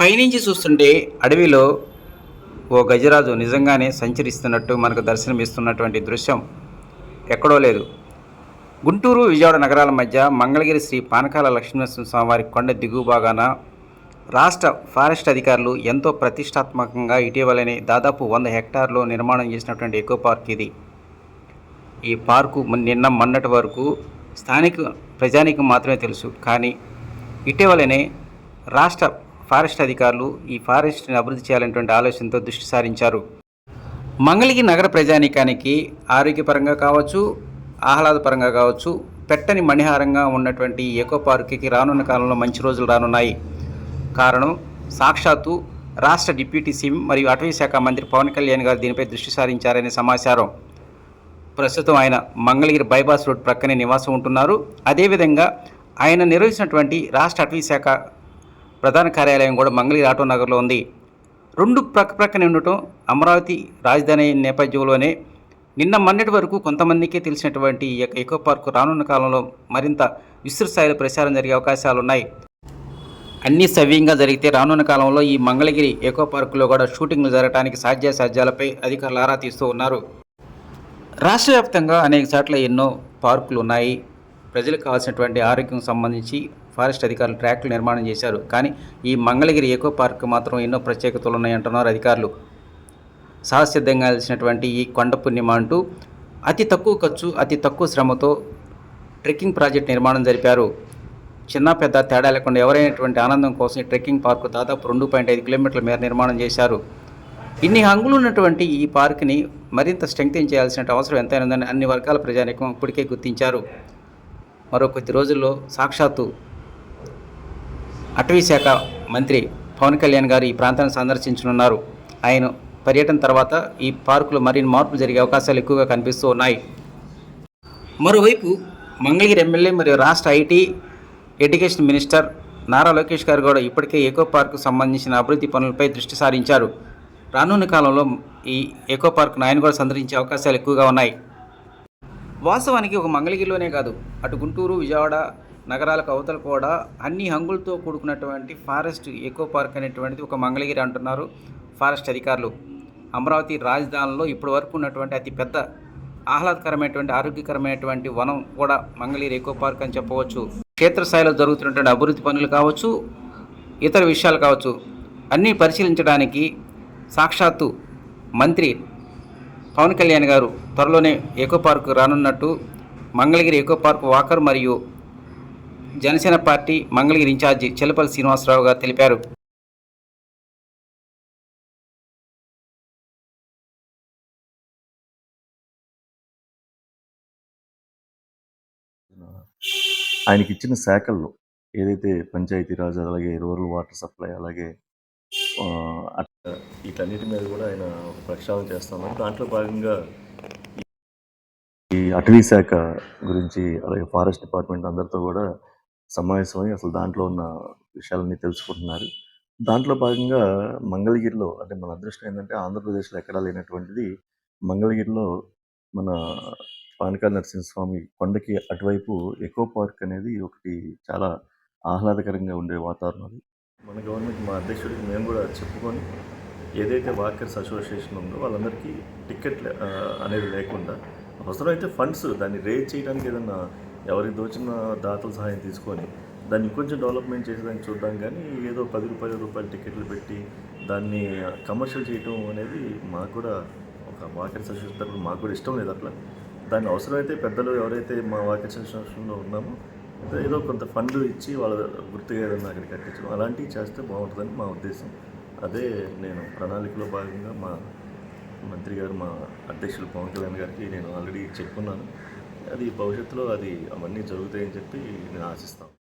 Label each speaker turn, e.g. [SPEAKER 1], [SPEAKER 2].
[SPEAKER 1] పైనుంచి చూస్తుంటే అడవిలో ఓ గజరాజు నిజంగానే సంచరిస్తున్నట్టు మనకు దర్శనమిస్తున్నటువంటి దృశ్యం ఎక్కడో లేదు. గుంటూరు విజయవాడ నగరాల మధ్య మంగళగిరి శ్రీ పానకాల లక్ష్మీనరసింహస్వామివారి కొండ దిగువ భాగాన రాష్ట్ర ఫారెస్ట్ అధికారులు ఎంతో ప్రతిష్టాత్మకంగా ఇటీవలనే దాదాపు వంద హెక్టార్లో నిర్మాణం చేసినటువంటి ఎకో పార్క్ ఇది. ఈ పార్కు నిన్న మొన్నటి వరకు స్థానిక ప్రజానికి మాత్రమే తెలుసు. కానీ ఇటీవలనే రాష్ట్ర ఫారెస్ట్ అధికారులు ఈ ఫారెస్ట్ని అభివృద్ధి చేయాలనేటువంటి ఆలోచనతో దృష్టి సారించారు. మంగళగిరి నగర ప్రజానీకానికి ఆరోగ్యపరంగా కావచ్చు ఆహ్లాదపరంగా కావచ్చు పెట్టని మణిహారంగా ఉన్నటువంటి ఎకో పార్కుకి రానున్న కాలంలో మంచి రోజులు రానున్నాయి. కారణం సాక్షాత్తు రాష్ట్ర డిప్యూటీ సీఎం మరియు అటవీ శాఖ మంత్రి పవన్ కళ్యాణ్ గారు దీనిపై దృష్టి సారించారనే సమాచారం. ప్రస్తుతం ఆయన మంగళగిరి బైపాస్ రోడ్ ప్రక్కనే నివాసం ఉంటున్నారు. అదేవిధంగా ఆయన నిర్వహించినటువంటి రాష్ట్ర అటవీ శాఖ ప్రధాన కార్యాలయం కూడా మంగళగిరి ఆటో నగర్లో ఉంది. రెండు ప్రక్క ప్రక్కనే ఉండటం అమరావతి రాజధాని నేపథ్యంలోనే నిన్న మొన్నటి వరకు కొంతమందికే తెలిసినటువంటి ఈ యొక్క ఎకో పార్కు రానున్న కాలంలో మరింత విస్తృత స్థాయిలో ప్రచారం జరిగే అవకాశాలు ఉన్నాయి. అన్నీ సవ్యంగా జరిగితే రానున్న కాలంలో ఈ మంగళగిరి ఎకో పార్కులో కూడా షూటింగ్లు జరగడానికి సాధ్యాసాధ్యాలపై అధికారులు ఆరా తీస్తూ ఉన్నారు. రాష్ట్ర వ్యాప్తంగా అనేక చోట్ల ఎన్నో పార్కులు ఉన్నాయి. ప్రజలకు కావాల్సినటువంటి ఆరోగ్యం సంబంధించి ఫారెస్ట్ అధికారులు ట్రాక్లు నిర్మాణం చేశారు. కానీ ఈ మంగళగిరి ఎకో పార్క్ మాత్రం ఎన్నో ప్రత్యేకతలు ఉన్నాయంటున్నారు అధికారులు. సహసిద్ధంగా కలిసినటువంటి ఈ కొండ పుణ్యమ అంటూ అతి తక్కువ ఖర్చు అతి తక్కువ శ్రమతో ట్రెక్కింగ్ ప్రాజెక్ట్ నిర్మాణం జరిపారు. చిన్న పెద్ద తేడా లేకుండా ఎవరైనటువంటి ఆనందం కోసం ఈ ట్రెక్కింగ్ పార్కు దాదాపు రెండు పాయింట్ ఐదు కిలోమీటర్ల మేర నిర్మాణం చేశారు. ఇన్ని హంగులు ఉన్నటువంటి ఈ పార్క్ని మరింత స్ట్రెంగ్తెన్ చేయాల్సిన అవసరం ఎంతైనా ఉందని అన్ని వర్గాల ప్రజానికం ఇప్పటికే గుర్తించారు. మరో కొద్ది రోజుల్లో సాక్షాత్తు అటవీ శాఖ మంత్రి పవన్ కళ్యాణ్ గారు ఈ ప్రాంతాన్ని సందర్శించనున్నారు. ఆయన పర్యటన తర్వాత ఈ పార్కులో మరిన్ని మార్పులు జరిగే అవకాశాలు ఎక్కువగా కనిపిస్తూ ఉన్నాయి. మరోవైపు మంగళగిరి ఎమ్మెల్యే మరియు రాష్ట్ర IT education minister Nara Lokesh గారు కూడా ఇప్పటికే ఎకో పార్కు సంబంధించిన అభివృద్ధి పనులపై దృష్టి సారించారు. రానున్న కాలంలో ఈ ఎకో పార్క్ను ఆయన కూడా సందర్శించే అవకాశాలు ఎక్కువగా ఉన్నాయి. వాస్తవానికి ఒక మంగళగిరిలోనే కాదు అటు గుంటూరు విజయవాడ నగరాలకు అవతల కూడా అన్ని హంగులతో కూడుకున్నటువంటి ఫారెస్ట్ ఎకో పార్క్ అనేటువంటిది ఒక మంగళగిరి అంటున్నారు ఫారెస్ట్ అధికారులు. అమరావతి రాజధానిలో ఇప్పటి వరకు ఉన్నటువంటి అతిపెద్ద ఆహ్లాదకరమైనటువంటి ఆరోగ్యకరమైనటువంటి వనం కూడా మంగళగిరి ఎకో పార్క్ అని చెప్పవచ్చు. క్షేత్రస్థాయిలో జరుగుతున్నటువంటి అభివృద్ధి పనులు కావచ్చు ఇతర విషయాలు కావచ్చు అన్నీ పరిశీలించడానికి సాక్షాత్తు మంత్రి పవన్ కళ్యాణ్ గారు త్వరలోనే ఎకో పార్క్ రానున్నట్టు మంగళగిరి ఎకో పార్క్ వాకర్ మరియు జనసేన పార్టీ మంగళగిరి ఇన్ఛార్జి చెల్లపల్లి శ్రీనివాసరావు గారు తెలిపారు.
[SPEAKER 2] ఆయనకి ఇచ్చిన శాఖల్లో ఏదైతే పంచాయతీరాజ్ అలాగే రూరల్ వాటర్ సప్లై అలాగే అట్లా వీటన్నిటి మీద కూడా ఆయన ప్రక్షాళన చేస్తున్నారు దాంట్లో భాగంగా ఈ అటవీ శాఖ గురించి అలాగే ఫారెస్ట్ డిపార్ట్మెంట్ అందరితో కూడా సమావేశమై అసలు దాంట్లో ఉన్న విషయాలన్నీ తెలుసుకుంటున్నారు. దాంట్లో భాగంగా మంగళగిరిలో అంటే మన అదృష్టం ఏంటంటే ఆంధ్రప్రదేశ్లో ఎక్కడా లేనటువంటిది మంగళగిరిలో మన పానకాల నరసింహస్వామి కొండకి అటువైపు ఎకో పార్క్ అనేది ఒకటి చాలా ఆహ్లాదకరంగా ఉండే వాతావరణం అది. మన గవర్నమెంట్ మా అధ్యక్షుడికి మేము కూడా చెప్పుకొని ఏదైతే వాకర్స్ అసోసియేషన్ ఉందో వాళ్ళందరికీ టికెట్ అనేది లేకుండా అవసరమైతే ఫండ్స్ దాన్ని రేజ్ చేయడానికి ఏదన్నా ఎవరికి దోచిన దాతల సహాయం తీసుకొని దాన్ని ఇంకొంచెం డెవలప్మెంట్ చేసేదానికి చూద్దాం కానీ ఏదో పది రూపాయల రూపాయల టికెట్లు పెట్టి దాన్ని కమర్షియల్ చేయటం అనేది మాకు కూడా ఒక వాకెట్ సజెషన్ మాకు కూడా ఇష్టం లేదు అట్లా. దాన్ని అవసరమైతే పెద్దలు ఎవరైతే మా వాకెట్ సజెషన్లో ఉన్నామో ఏదో కొంత ఫండ్ ఇచ్చి వాళ్ళ గుర్తుగా ఏదన్నా అక్కడ కట్టించడం అలాంటివి చేస్తే బాగుంటుందని మా ఉద్దేశం. అదే నేను ప్రణాళికలో భాగంగా మా మంత్రి గారు మా అధ్యక్షులు పవన్ కళ్యాణ్ గారికి నేను ఆల్రెడీ చెప్పుకున్నాను అది భవిష్యత్తులో అది అవన్నీ జరుగుతాయని చెప్పి నేను ఆశిస్తాను.